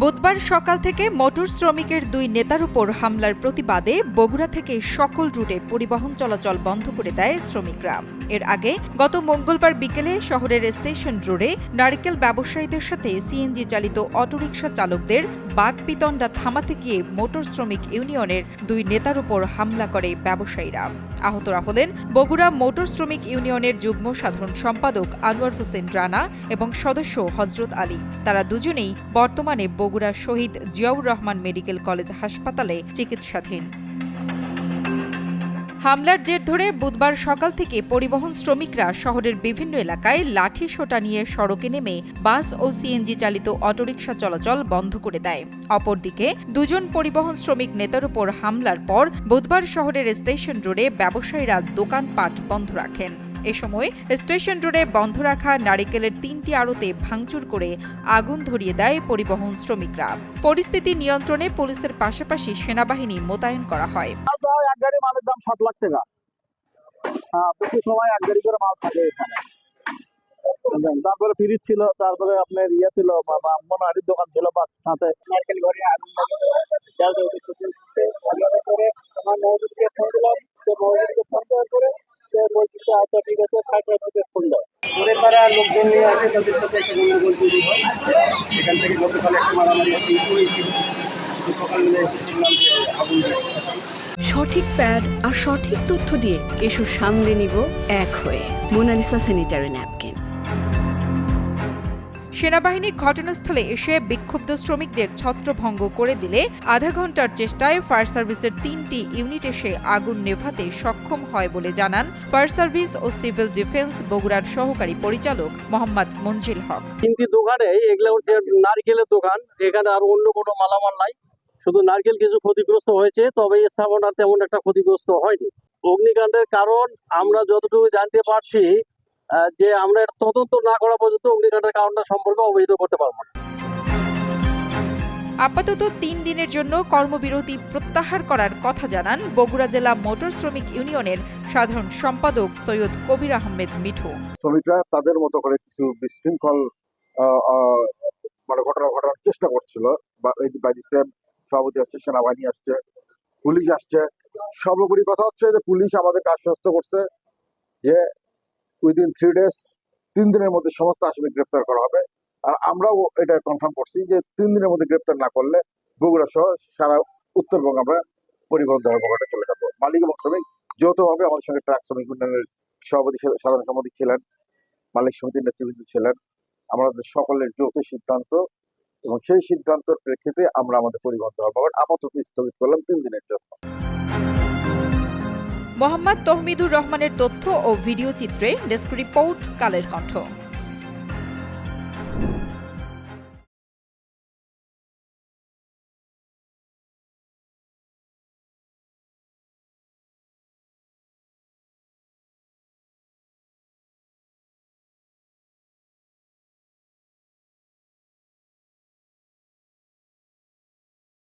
বুধবার সকাল থেকে মোটর শ্রমিকের দুই নেতার উপর হামলার প্রতিবাদে বগুড়া থেকে সকল রুটে পরিবহন চলাচল বন্ধ করে দেয় শ্রমিকরা। এর আগে গত মঙ্গলবার বিকেলে শহরের স্টেশন রোডে নারকেল ব্যবসায়ীদের সাথে সিএনজি চালিত অটোরিকশা চালকদের বাগপিতণ্ডা থামাতে গিয়ে মোটর শ্রমিক ইউনিয়নের দুই নেতার উপর হামলা করে ব্যবসায়ীরা। আহতরা হলেন বগুড়া মোটর শ্রমিক ইউনিয়নের যুগ্ম সাধারণ সম্পাদক আনোয়ার হোসেন রানা এবং সদস্য হজরত আলী। তারা দুজনেই বর্তমানে বগুড়া শহীদ জিয়াউর রহমান মেডিকেল কলেজ হাসপাতালে চিকিৎসাধীন। হামলার জের ধরে বুধবার সকাল থেকে পরিবহন শ্রমিকরা শহরের বিভিন্ন এলাকায় লাঠি সোটা নিয়ে সড়কে নেমে বাস ও সিএনজি চালিত অটোরিকশা চলাচল বন্ধ করে দেয়। অপরদিকে, দুজন পরিবহন শ্রমিক নেতার উপর হামলার পর বুধবার শহরের স্টেশন রোডে ব্যবসায়ীরা দোকানপাট বন্ধ রাখেন। এ সময় স্টেশন রোডে বন্ধ রাখা নারিকেলের তিনটি আড়তে ভাঙচুর করে আগুন ধরিয়ে দেয় পরিবহন শ্রমিকরা। পরিস্থিতি নিয়ন্ত্রণে পুলিশের পাশাপাশি সেনাবাহিনী মোতায়েন করা হয়। এক গাড়ি মালের দাম সাত লাখ টাকা। হ্যাঁ প্রতি সময় এক গাড়ি মাল থাকে এখানে। তারপরে ফ্রিজ ছিল, তারপরে আপনার ইয়ে ছিল মনোহারির দোকান ছিল সাথে নারকেল ঘরে আগুন ঘুরে লোকজন নিয়ে আসে, তাদের সাথে একটা গন্ডগোল তৈরি হয়। সেখান থেকে গতকাল একটা মারামারি একটা ইস্যু হয়েছিল সকালবেলা এসে শুনলাম যে আগুন সঠিক প্যাড আর সঠিক তথ্য দিয়ে এসো সামলে নিব এক হয়ে। Monalisa sanitary napkin. সেনাবাহিনী ঘটনাস্থলে এসে বিক্ষুব্ধ শ্রমিকদের ছত্রভঙ্গ করে দিলে আধা ঘণ্টার চেষ্টায় ফায়ার সার্ভিসের তিনটি ইউনিট এসে আগুন নেভাতে সক্ষম হয় বলে জানান ফায়ার সার্ভিস ও সিভিল ডিফেন্স বগুড়ার সহকারী পরিচালক মোহাম্মদ মঞ্জিল হক। তিনটি দোকানে এগুলো নারকেলের দোকান, এখানে আর অন্য কোনো মালামাল নাই। শুধু নারকেল কিছু ক্ষতিগ্রস্ত হয়েছে, তবে স্থাপনা তেমন একটা ক্ষতিগ্রস্ত হয়নি। অগ্নিকাণ্ডের কারণ আমরা যতটুকু জানতে পারছি যে আমরা এটা তদন্ত না করা পর্যন্ত অগ্নিকাণ্ডের কারণটা সম্পর্কে অবহিত করতে পারব না। আপাতত তিন দিনের জন্য কর্মবিরতি প্রত্যাহার করার কথা জানান বগুড়া জেলা মোটর শ্রমিক ইউনিয়নের সাধারণ সম্পাদক সৈয়দ কবির আহমেদ মিঠু। শ্রমিকরা তাদের মতো করে কিছু বিশৃঙ্খল আহ, আহ, মানে ঘটনা ঘটানোর চেষ্টা করছিল। বা সভাপতি আসছে সেনাবাহিনী আসছে পুলিশ আসছে। সর্বোপরি কথা হচ্ছে যে পুলিশ আমাদেরকে আশ্বস্ত করছে যে উইদিন থ্রি ডেজ তিন দিনের মধ্যে সমস্ত আসামি গ্রেপ্তার করা হবে। আর আমরাও এটা কনফার্ম করছি যে তিন দিনের মধ্যে গ্রেপ্তার না করলে বগুড়া সহ সারা উত্তরবঙ্গ আমরা পরিবহন ধর্মঘটে চলে যাব। মালিক এবং শ্রমিক যৌথভাবে আমাদের সঙ্গে ট্রাক শ্রমিক ইউনিয়নের সভাপতি সাধারণ সম্পাদক ছিলেন, মালিক সমিতির নেতৃবৃন্দ ছিলেন। আমাদের সকলের যৌথ সিদ্ধান্ত এবং সেই সিদ্ধান্তের প্রেক্ষিতে আমরা আমাদের পরিবহন ধর্মঘট আপাতত স্থগিত করলাম তিন দিনের জন্য। মোহাম্মদ তহমিদুর রহমানের তথ্য ও ভিডিও চিত্রে ডেস্ক রিপোর্ট কালের কণ্ঠ।